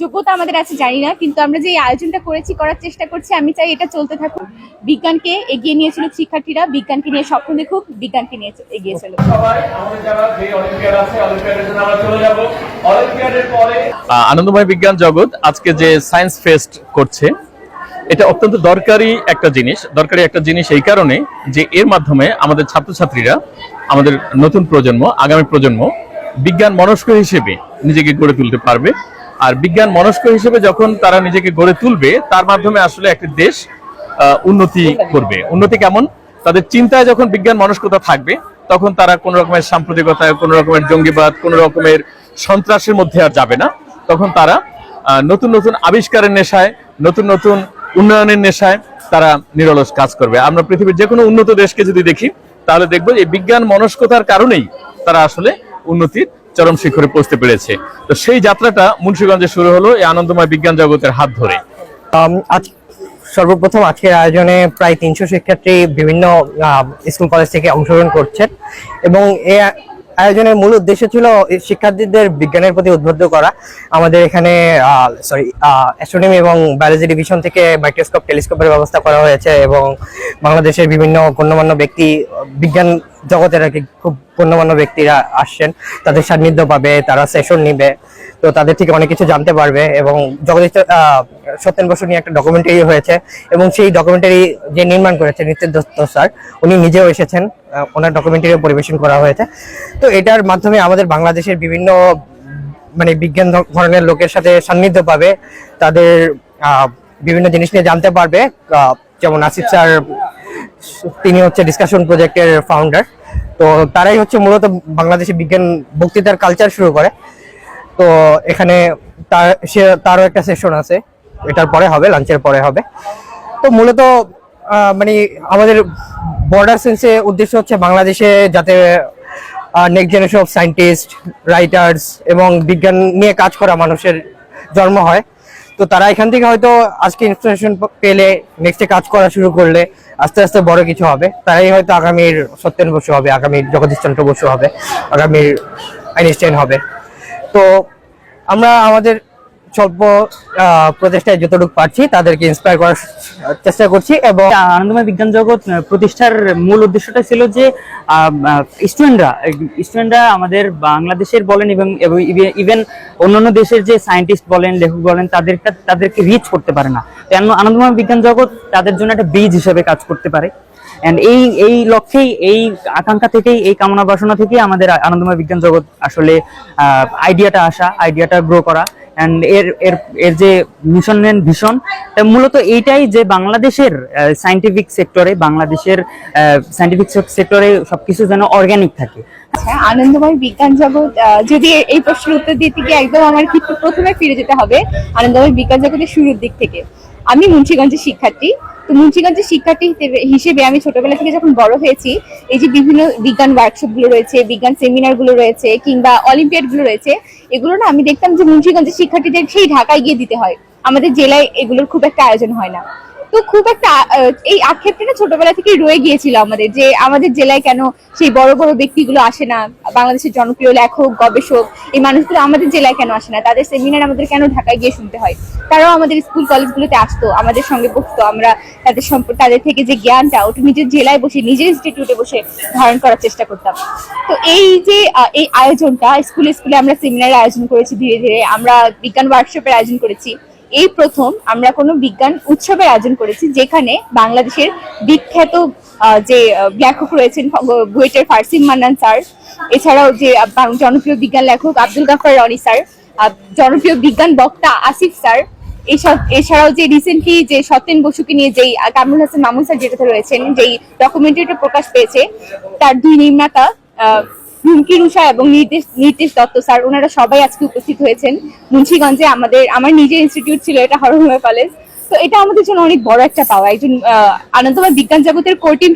যোগ্যতা আমাদের আছে জানি না কিন্তু আমরা যে আয়োজনটা করেছি করার চেষ্টা করছি আমি চাই এটা চলতে থাকুক। বিজ্ঞানকে এগিয়ে নিয়ে চলুক শিক্ষার্থীরা বিজ্ঞানকে নিয়ে স্বপ্ন দেখুক বিজ্ঞানকে নিয়ে এগিয়ে চলুক। আনন্দময় বিজ্ঞান জগৎ আজকে যে সায়েন্স ফেস্ট করছে এটা অত্যন্ত দরকারি একটা জিনিস দরকারি একটা জিনিস এই কারণে যে এর মাধ্যমে আমাদের ছাত্রছাত্রীরা আমাদের নতুন প্রজন্ম আগামী প্রজন্ম বিজ্ঞান মনস্ক হিসেবে নিজেকে গড়ে তুলতে পারবে। আর বিজ্ঞান মনস্ক হিসেবে যখন তারা নিজেকে গড়ে তুলবে, তার মাধ্যমে আসলে একটি দেশ উন্নতি করবে। উন্নতি কেমন? তাদের চিন্তায় যখন বিজ্ঞান মনস্কতা থাকবে, তখন তারা কোন রকমের সাম্প্রদায়িকতা কোন রকমের জঙ্গিবাদ, কোন রকমের সন্ত্রাসের মধ্যে আর যাবে না। তখন তারা নতুন নতুন আবিষ্কারের নেশায়, নতুন নতুন উন্নয়নের নেশায় তারা নিরলস কাজ করবে। আমরা পৃথিবীর যে কোনো উন্নত দেশকে যদি দেখি, তাহলে দেখব এই বিজ্ঞান মনস্কতার কারণেই তারা আসলে উন্নতির চরম শিখরে পৌঁছতে পেরেছে। তো সেই যাত্রাটা মুন্সিগঞ্জে শুরু হলো এই আনন্দময় বিজ্ঞান জগতের হাত ধরে। সর্বপ্রথম আজকের আয়োজনে প্রায় তিনশো শিক্ষার্থী বিভিন্ন স্কুল কলেজ থেকে অংশগ্রহণ করছেন এবং আ- আয়োজনের মূল উদ্দেশ্য ছিল শিক্ষার্থীদের বিজ্ঞানের প্রতি উদ্বুদ্ধ করা। আমাদের এখানে সরি অ্যাস্ট্রোনমি এবং বায়োলজি ডিভিশন থেকে মাইক্রোস্কোপ টেলিস্কোপের ব্যবস্থা করা হয়েছে এবং বাংলাদেশের বিভিন্ন গণ্যমান্য ব্যক্তি বিজ্ঞান জগতের আর কি খুব গণ্যমান্য ব্যক্তিরা আসছেন। তাদের সান্নিধ্য পাবে, তারা সেশন নিবে। তো তাদের থেকে অনেক কিছু জানতে পারবে এবং জগদীশ সত্যেন বসু নিয়ে একটা ডকুমেন্টারি হয়েছে এবং সেই ডকুমেন্টারি যে নির্মাণ করেছে নিত্য দত্ত স্যার, উনি নিজেও এসেছেন ওনার ডকুমেন্টারিও পরিবেশন করা হয়েছে। তো এটার মাধ্যমে আমাদের বাংলাদেশের বিভিন্ন মানে বিজ্ঞান ধরনের লোকের সাথে সান্নিধ্য পাবে, তাদের বিভিন্ন জিনিস নিয়ে জানতে পারবে। যেমন আসিফ স্যার তিনি হচ্ছে ডিসকাশন প্রজেক্টের ফাউন্ডার তো তারাই হচ্ছে মূলত বাংলাদেশে বিজ্ঞান, বক্তৃতার কালচার শুরু করে। তো এখানে তার, সে, তারও একটা সেশন আছে। এটার পরে হবে লাঞ্চের পরে হবে। তো মূলত মানে আমাদের বর্ডার সেন্সে উদ্দেশ্য হচ্ছে বাংলাদেশে যাতে next generation of scientist writers এবং বিজ্ঞান নিয়ে কাজ করা মানুষের জন্ম হয়। তো তারা এখান থেকে হয়তো আজকে ইনস্পিরেশন পেলে নেক্সটে কাজ করা শুরু করলে আস্তে আস্তে বড় কিছু হবে। তারাই হয়তো আগামীর সত্যেন বসু হবে আগামী জগদীশ চন্দ্র বসু হবে, আগামীর আইনস্টাইন হবে। তো আমরা আমাদের স্বল্প প্রচেষ্টায় যতটুকু পারছি তাদেরকে ইন্সপায়ার করার চেষ্টা করছি এবং আনন্দময় বিজ্ঞান জগৎ প্রতিষ্ঠার মূল উদ্দেশ্যটা ছিল যে স্টুডেন্টরা স্টুডেন্টরা আমাদের বাংলাদেশের বলেন এবং ইভেন অন্যান্য দেশের যে সায়েন্টিস্ট বলেন, লেখক বলেন তাদের তাদেরকে রিচ করতে পারে না। কেন আনন্দময় বিজ্ঞান জগৎ তাদের জন্য একটা ব্রিজ হিসেবে কাজ করতে পারে। এন্ড এই এই লক্ষ্যেই, এই আকাঙ্ক্ষা থেকেই, এই কামনা বাসনা থেকেই আমাদের আনন্দময় বিজ্ঞান জগৎ আসলে আইডিয়াটা আসা আইডিয়াটা গ্রো করা। এন্ড এর এর এর যে মিশন অ্যান্ড ভিশন মূলত এইটাই যে বাংলাদেশের সাইন্টিফিক সেক্টরে বাংলাদেশের সাইন্টিফিক সেক্টরে সবকিছু যেন অর্গ্যানিক থাকে। আচ্ছা আনন্দময় বিজ্ঞান জগৎ যদি এই প্রশ্নের উত্তর দিতে গিয়ে একদম আমার কিন্তু প্রথমে ফিরে যেতে হবে, আনন্দময় বিজ্ঞান জগতের শুরুর দিক থেকে। আমি মুন্সিগঞ্জের শিক্ষার্থী তো মুন্সিগঞ্জের শিক্ষার্থী হিসেবে- আমি ছোটবেলা থেকে যখন বড় হয়েছি, এই যে বিভিন্ন বিজ্ঞান ওয়ার্কশপগুলো রয়েছে, বিজ্ঞান সেমিনারগুলো রয়েছে, কিংবা অলিম্পিয়াডগুলো রয়েছে, এগুলো না আমি দেখতাম যে মুন্সিগঞ্জের শিক্ষার্থীদের সেই ঢাকায় গিয়ে দিতে হয়। আমাদের জেলায় এগুলোর খুব একটা আয়োজন হয় না। তো খুব একটা এই আক্ষেপটা ছোটবেলা থেকে রয়ে গিয়েছিল আমাদের, যে আমাদের জেলায় কেন সেই বড় বড় ব্যক্তিগুলো আসে না, বাংলাদেশের জনপ্রিয় লেখক, গবেষক, এই মানুষগুলো আমাদের জেলায় কেন আসে না? তাদের সেমিনার আমাদের কেন ঢাকায় গিয়ে শুনতে হয়? তারাও আমাদের স্কুল কলেজগুলোতে আসতো, আমাদের সঙ্গে বসতো আমরা তাদের তাদের থেকে যে জ্ঞানটা, ওটা নিজের জেলায় বসে, নিজের ইনস্টিটিউটে বসে ধারণ করার চেষ্টা করতাম। তো এই যে এই আয়োজনটা স্কুলে স্কুলে আমরা সেমিনারের আয়োজন করেছি ধীরে ধীরে, আমরা বিজ্ঞান ওয়ার্কশপের আয়োজন করেছি। এই প্রথম আমরা কোনো বিজ্ঞান উৎসবের আয়োজন করেছি যেখানে বাংলাদেশের বিখ্যাত যে লেখক রয়েছেন বুয়েটের ফার্সিম মান্নান স্যার, এছাড়াও যে জনপ্রিয় বিজ্ঞান লেখক আব্দুল গাফার রনি স্যার জনপ্রিয় বিজ্ঞান বক্তা আসিফ স্যার এইসব এছাড়াও যে রিসেন্টলি যে সত্যেন বসুকে নিয়ে যেই কামরুল হাসান মামুন স্যার যেটাতে রয়েছেন, যেই ডকুমেন্টারিটা প্রকাশ পেয়েছে, তার দুই নির্মাতা রুমকি রুষা এবং নির্দেশ নির্দেশ দত্ত, স্যার। ওনারা সবাই আজকে উপস্থিত হয়েছেন মুন্সিগঞ্জে। আমাদের, আমার নিজের ইনস্টিটিউট ছিল, এটা হরহুমা কলেজ তো এটা আমাদের জন্য অনেক বড় একটা পাওয়া। একজন আনন্দময় বিজ্ঞান জগতের কোর টিম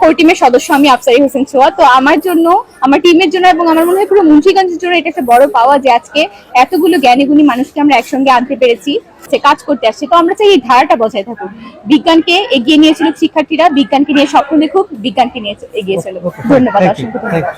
কোর টিমের সদস্য আমি আফসারি হোসেন ছোয়া। তো আমার জন্য আমার টিমের জন্য এবং আমার মনে হয় পুরো মুন্সিগঞ্জের জন্য এটা একটা বড় পাওয়া যে আজকে এতগুলো জ্ঞানী গুণী মানুষকে আমরা একসঙ্গে আনতে পেরেছি সে কাজ করতে আসছে। তো আমরা চাই এই ধারাটা বজায় থাকুক। বিজ্ঞানকে এগিয়ে নিয়ে চলুক শিক্ষার্থীরা বিজ্ঞানকে নিয়ে স্বপ্ন দেখুক বিজ্ঞানকে নিয়ে এগিয়ে চলুক। ধন্যবাদ অসংখ্য ধন্যবাদ.